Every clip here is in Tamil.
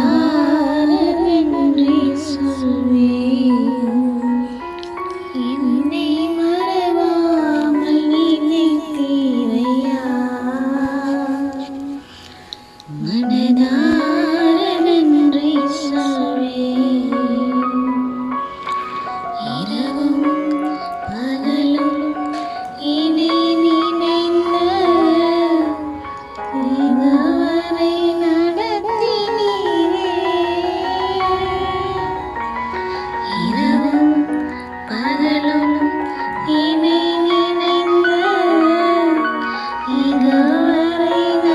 யாரென்றி சொல்வே Letting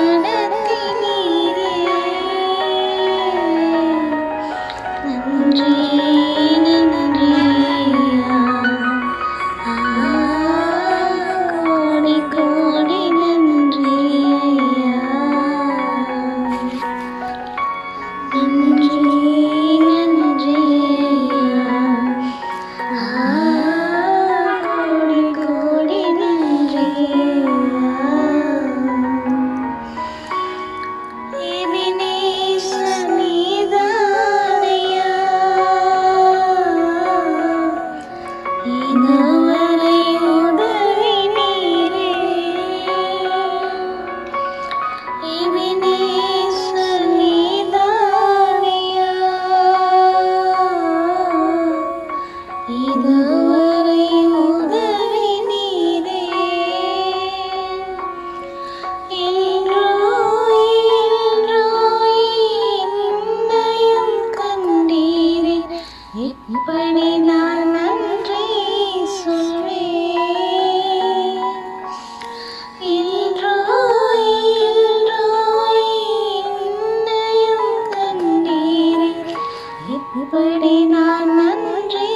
இப்படி நான் நன்றி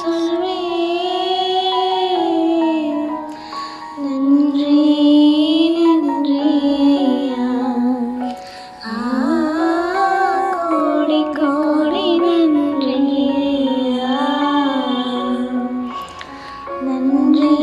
சொல்வேன். நன்றி நன்றியா கோடி கோடி நன்றியா நன்றி.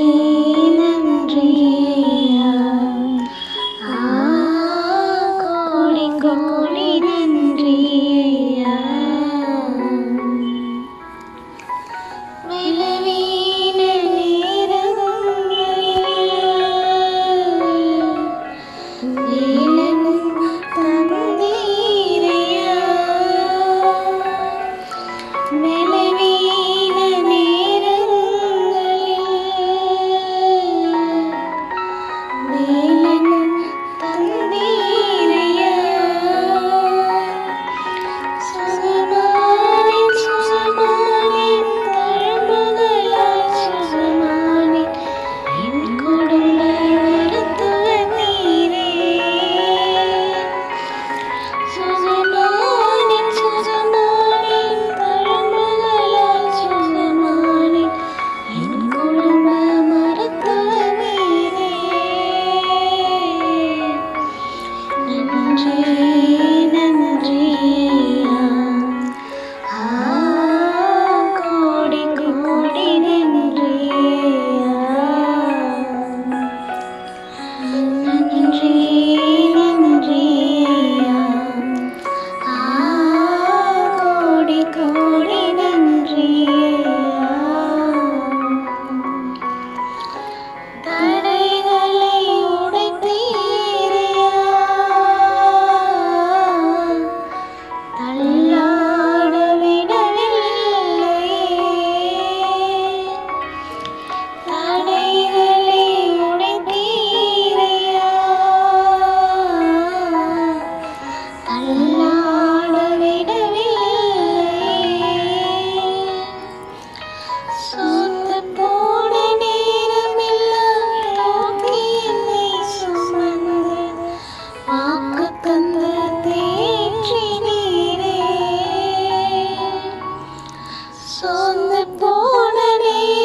சோர்ந்து போனனே.